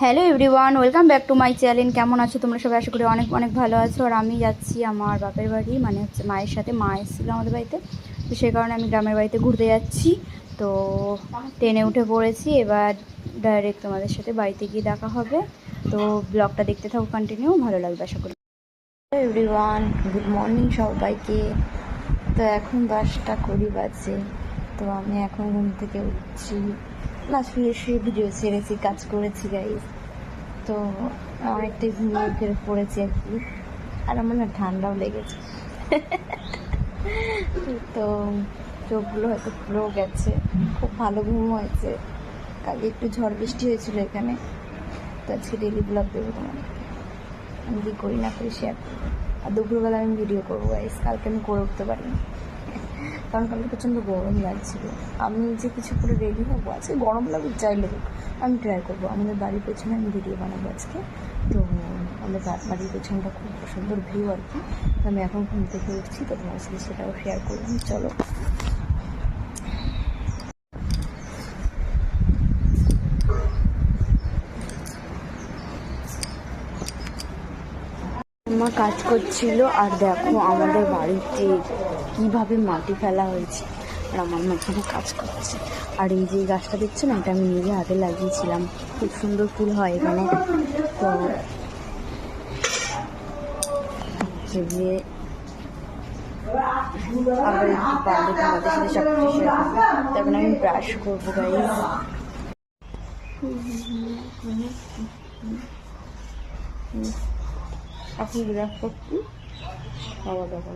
Hello everyone welcome back to my channel কেমন আছো তোমরা সবাই? আশা করি অনেক অনেক ভালো আছো। আর আমি যাচ্ছি আমার বাপের বাড়ি মানে হচ্ছে মায়ের সাথে। মা এসেছিল আমাদের বাড়িতে। তো সেই কারণে আমি গ্রামের বাড়িতে ঘুরতে যাচ্ছি। তো ট্রেনে উঠে পড়েছি। এবার ডাইরেক্ট তোমাদের সাথে বাড়িতে গিয়ে দেখা হবে। তো ব্লগটা দেখতে থাকো কন্টিনিউ ভালো লাগবে, আশা করি। হ্যালো এভরিওয়ান গুড মর্নিং সবাইকে। তো এখন দশটা কুড়ি বাজে। তো আমি এখন ঘুম থেকে উঠছি। না শুয়ে ভিডিও ছেড়েছি কাজ করেছি গাইজ তো অনেকটাই ঘুমিয়ে ফের পড়েছি আর কি। আর আমার না ঠান্ডাও লেগেছে। তো চোখগুলো হয়তো পুরো গেছে। খুব ভালো ঘুম হয়েছে। কালকে একটু ঝড় বৃষ্টি হয়েছিল এখানে। তো আজকে ডেলি ব্লগ দেবো তোমাদেরকে। আমি কী করি না করি শেয়ার করব। আর দুপুরবেলা আমি ভিডিও করব গাইস কালকে আমি করে উঠতে পারিনি। কারণ কালকে প্রচণ্ড গরম লাগছিল। আমি যে কিছু করে রেডি হব, আজকে গরম লাগুক, যাই লাগুক, আমি ট্রাই করব। আমাদের বাড়ির পেছনে আমি ভিডিও বানাবো আজকে। তো, আমাদের বাড়ির পেছনটা খুব সুন্দর ভিউ আর কি। আমি এখন ঘুম থেকে উঠছি, তো তোমার সাথে সেটাও শেয়ার করলাম। চলো। মা কাজ করছিল আর দেখো আমাদের বাড়িতে কীভাবে মাটি ফেলা হয়েছে আর আমার মা কাজ করছে। আর এই যে গাছটা দেখছ না, এটা আমি নিজে হাতে লাগিয়েছিলাম। খুব সুন্দর ফুল হয় এখানে। তো সব কিছু আমি ব্রাশ করব গাইজ এখন করছি। খাওয়া দাওয়া।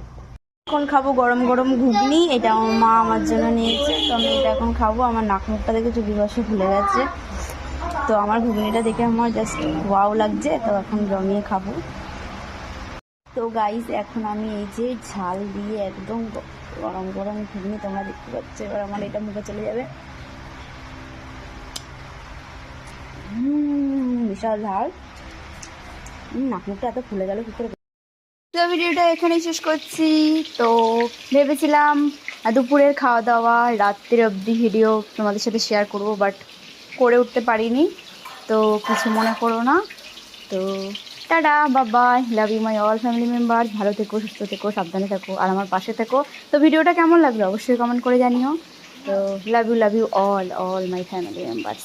এখন খাব গরম গরম ঘুগনি, এটা আমার মা আমার জন্য নিয়েছে। তো আমি এটা এখন খাব। আমার নাক মুখটা দেখে চুপি বসে ফুলে গেছে। তো আমার ঘুগনিটা দেখে আমার জাস্ট ওয়াও লাগছে। তো এখন জমিয়ে খাব। তো গাইস এখন আমি এই যে ঝাল দিয়ে একদম গরম গরম ঘুগনি তোমরা দেখতে পাচ্ছ। এবার আমার এটা মুখে চলে যাবে। বিশাল ঝাল। নাক মুখটা এত ফুলে গেল, কি করে তো ভিডিওটা এখানেই শেষ করছি। তো ভেবেছিলাম দুপুরের খাওয়া দাওয়া রাত্রের অবধি ভিডিও তোমাদের সাথে শেয়ার করব বাট করে উঠতে পারিনি। তো কিছু মনে করো না। তো tata Babai love you my all family member ভালো থেকো, সুস্থ থেকো, সাবধানে থেকো, আর আমার পাশে থেকো। তো ভিডিওটা কেমন লাগল? অবশ্যই কমেন্ট করে জানিও। তো love you love you all all my family members